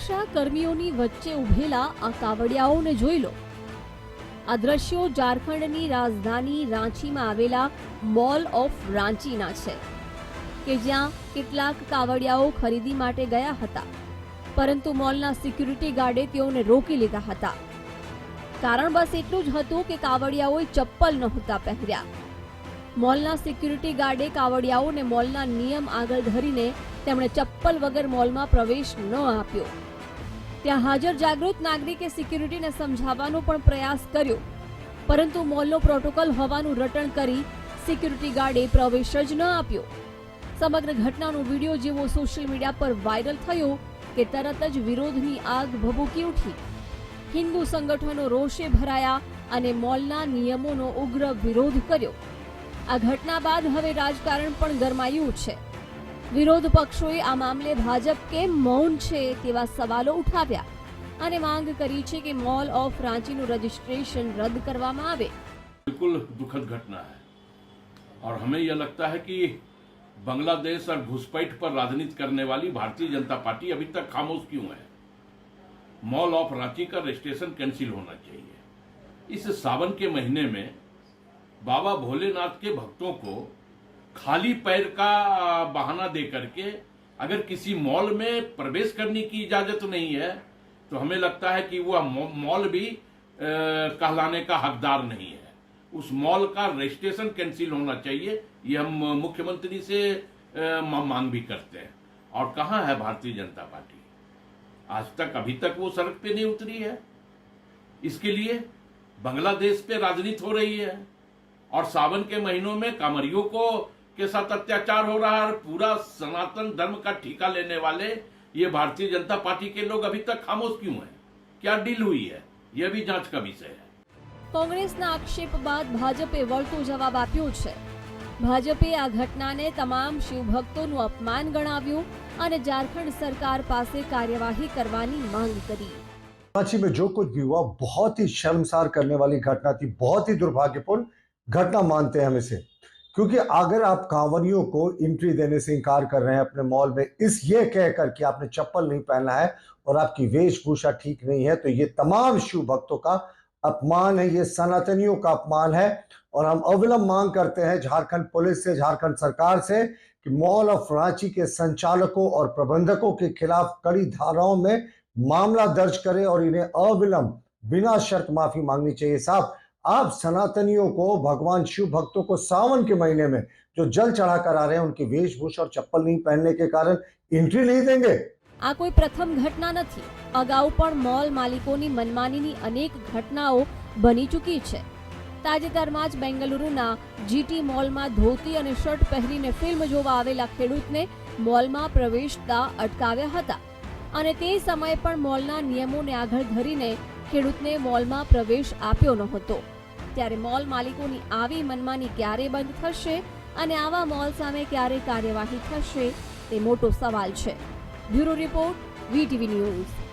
સુરક્ષા કર્મીઓની વચ્ચે ઉભેલા આ કાવડિયાઓને જોઈ લો. આ દ્રશ્યો ઝારખંડની રાજધાની રાંચીમાં આવેલા મોલ ઓફ રાંચીના છે, કે જ્યાં કેટલાક કાવડિયાઓ ખરીદી માટે ગયા હતા, પરંતુ મોલના સિક્યુરિટી ગાર્ડે તેઓને રોકી લીધા હતા. કારણ બસ એટલું જ હતું કે કાવડિયાઓએ ચપ્પલ નહોતા પહેર્યા. મોલના સિક્યુરિટી ગાર્ડે કાવડિયાઓને મોલના નિયમ આગળ ધરીને તેમણે ચપ્પલ વગર મોલમાં પ્રવેશ ન આપ્યો. ત્યાં હાજર જાગૃત નાગરિકે સિક્યુરિટીને સમજાવવાનો પણ પ્રયાસ કર્યો. પરંતુ મોલનો પ્રોટોકોલ હોવાનું રટણ કરી સિક્યુરિટી ગાર્ડે પ્રવેશ જ ન આપ્યો. સમગ્ર ઘટનાનો વીડિયો જેવો સોશિયલ મીડિયા પર વાયરલ થયો કે તરત જ વિરોધની આગ ભભૂકી ઉઠી. હિન્દુ સંગઠનો રોષે ભરાયા અને મોલના નિયમોનો ઉગ્ર વિરોધ કર્યો. આ ઘટના બાદ હવે રાજકારણ પણ ગરમાયું છે. વિરોધ પક્ષોએ આ મામલે ભાજપ કેમ મૌન છે તેવા સવાલો ઉઠાવ્યા અને માંગ કરી છે કે મોલ ઓફ રાંચીનું રજીસ્ટ્રેશન રદ કરવામાં આવે बिल्कुल दुखद घटना है और हमें यह लगता है कि बांग्लादेश और घुसपैठ पर राजनीति करने वाली भारतीय जनता पार्टी अभी तक खामोश क्यों है मॉल ऑफ रांची का रजिस्ट्रेशन कैंसिल होना चाहिए इस सावन के महीने में बाबा भोलेनाथ के भक्तों को खाली पैर का बहाना दे करके अगर किसी मॉल में प्रवेश करने की इजाज़त नहीं है तो हमें लगता है कि वह मॉल भी कहलाने का हकदार नहीं है। उस मॉल का रजिस्ट्रेशन कैंसिल होना चाहिए, ये हम मुख्यमंत्री से मांग भी करते हैं। और कहाँ है भारतीय जनता पार्टी? आज तक अभी तक वो सड़क पे नहीं उतरी है। इसके लिए बांग्लादेश पे राजनीति हो रही है। और सावन के महीनों में कामरियों को के साथ अत्याचार हो रहा है और पूरा सनातन धर्म का ठेका लेने वाले ये भारतीय जनता पार्टी के लोग अभी तक खामोश क्यों हैं क्या डील हुई है यह भी जांच का विषय है કોંગ્રેસના આક્ષેપ બાદ ભાજપે વળતો જવાબ આપ્યો છે ભાજપે આ ઘટનાને તમામ શિવભક્તોનું અપમાન ગણાવ્યું અને ઝારખંડ સરકાર પાસે કાર્યવાહી કરવાની માંગ કરી कराची में जो कुछ भी हुआ बहुत ही शर्मसार करने वाली घटना थी बहुत ही दुर्भाग्यपूर्ण घटना मानते हैं हम इसे क्योंकि अगर आप कांवरियों को एंट्री देने से इनकार कर रहे हैं अपने मॉल में, इस ये कहकर कि आपने चप्पल नहीं पहना है और आपकी वेशभूषा ठीक नहीं है तो ये तमाम शिव भक्तों का अपमान है, ये सनातनियों का अपमान है। और हम अविलंब मांग करते हैं झारखंड पुलिस से, झारखंड सरकार से कि मॉल ऑफ़ रांची के संचालकों और प्रबंधकों के खिलाफ कड़ी धाराओं में मामला दर्ज करें और इन्हें अविलंब, बिना शर्त माफ़ी मांगनी चाहिए। साहब आप सनातनियों को भगवान शिव भक्तों को सावन के महीने में जो जल चढ़ा कर आ रहे हैं उनकी वेशभूषा और चप्पल नहीं पहनने के कारण एंट्री नहीं देंगे આ કોઈ પ્રથમ ઘટના નથી અગાઉ પણ મોલ માલિકોની મનમાનીની અનેક ઘટનાઓ બની ચૂકી છે તાજેતરમાં જ બેંગલુરુના જીટી મોલમાં ધોતી અને શર્ટ પહેરીને ફિલ્મ જોવા આવેલા ખેડૂતને મોલમાં પ્રવેશતા અટકાવ્યા હતા અને તે સમયે પણ મોલના નિયમોને આગળ ધરીને ખેડૂતને મોલમાં પ્રવેશ આપ્યો નહોતો. ત્યારે મોલ માલિકોની આવી મનમાની ક્યારે બંધ થશે અને આવા મોલ સામે ક્યારે કાર્યવાહી થશે, તે મોટો સવાલ છે. Bureau report, VTV news.